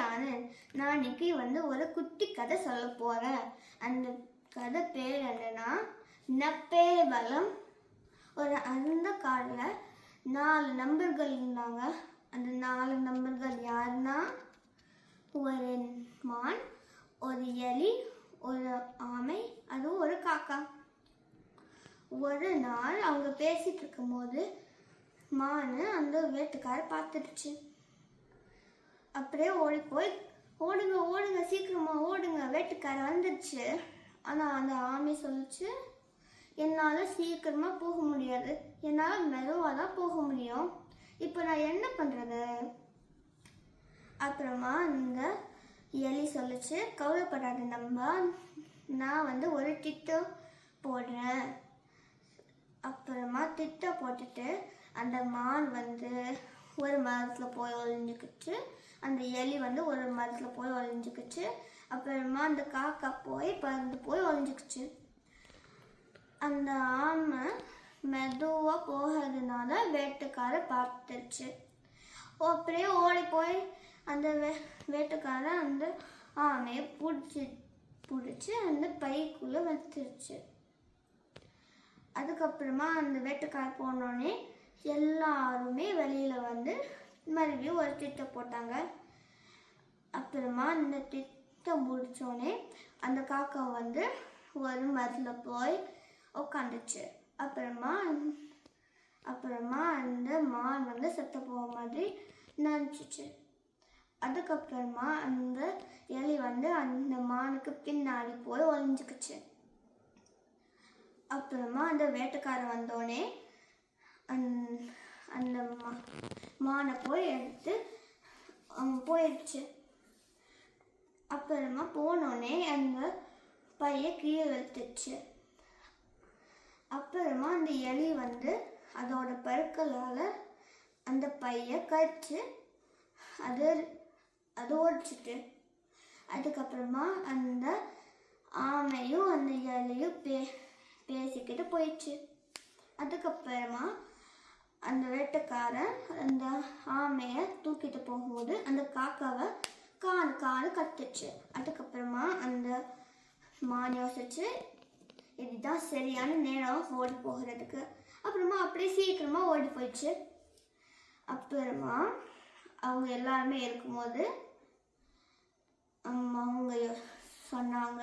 ஆனந்த் நான் வந்து ஒரு குட்டி கதை சொல்ல போகிறேன் அந்த கதை பேர் என்னன்னா நப்பேர் பலம் ஒரு அந்த காலில் நாலு நம்பர்கள் இருந்தாங்க. அந்த நாலு நம்பர்கள் யாருன்னா ஒரு மான் ஒரு எலி ஒரு ஆமை அதுவும் ஒரு காக்கா. ஒரு நாள் அவங்க பேசிகிட்டு இருக்கும்போது மானு அந்த வேட்டுக்காரர் பார்த்துடுச்சு. அப்படியே ஓடி போய் ஓடுங்க ஓடுங்க சீக்கிரமாக ஓடுங்க. வேட்டுக்காரர் வந்துடுச்சு ஆனால் அந்த ஆமி சொல்லிச்சு என்னால் சீக்கிரமாக போக முடியாது. என்னால் மெதுவாக தான் போக முடியும். இப்போ நான் என்ன பண்ணுறது அப்புறமா அந்த எலி சொல்லிச்சு கவலைப்படாத நம்ம நான் வந்து ஒரு திட்டம் போடுறேன். அப்புறமா திட்டம் போட்டுட்டு அந்த மான் வந்து ஒரு மரத்தில் போய் ஒழிஞ்சுக்கிச்சு அந்த எலி வந்து ஒரு மரத்தில் போய் ஒழிஞ்சுக்கிச்சு அப்புறமா அந்த காக்கா போய் பறந்து போய் ஒழிஞ்சுக்கிச்சு அந்த ஆமை மெதுவாக போகிறதுனால வேட்டுக்கார பார்த்துருச்சு. அப்படியே ஓடி போய் அந்த வே வேட்டுக்காரன் அந்த ஆமையை பிடிச்சி பிடிச்சி அந்த பைக்குள்ளே வச்சிருச்சு. அதுக்கப்புறமா அந்த வேட்டுக்காரர் போனோடனே எல்லாருமே வெளியில் வந்து மறுபடியும் ஒரு திட்டம் போட்டாங்க. அப்புறமா அந்த திட்டம் முடித்தோடனே அந்த காக்கா வந்து ஒரு மரத்தில் போய் உட்காந்துச்சு அப்புறமா அப்புறமா அந்த மான் வந்து செத்த போக மாதிரி நினச்சிச்சு. அதுக்கப்புறமா அந்த எலி வந்து அந்த மானுக்கு பின்னாடி போய் ஒழிஞ்சுக்குச்சு அப்புறமா அந்த வேட்டைக்காரன் வந்தோடனே அந் அந்த மா மானை போய் எடுத்து போயிடுச்சு அப்புறமா போனோடனே அந்த பையன் கீழே வெளுத்துச்சு அப்புறமா அந்த எலி வந்து அதோட பருக்களால் அந்த பையை கடிச்சு அது அது ஓடிச்சிட்டு அதுக்கப்புறமா அந்த ஆமையும் அந்த எலியும் பே பேசிக்கிட்டு போயிடுச்சு. அதுக்கப்புறமா அந்த வேட்டைக்காரன் அந்த ஆமையை தூக்கிட்டு போகும்போது அந்த காக்காவை கால் கால் கத்துச்சு. அதுக்கப்புறமா அந்த மான் யோசிச்சு இதுதான் சரியான நேரம் ஓடி போகிறதுக்கு. அப்புறமா அப்படியே சீக்கிரமாக ஓடி போயிடுச்சு. அப்புறமா அவங்க எல்லாருமே இருக்கும்போது அவங்க சொன்னாங்க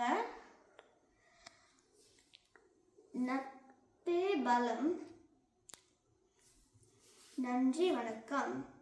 நட்பே பலம் நன்றி வணக்கம்.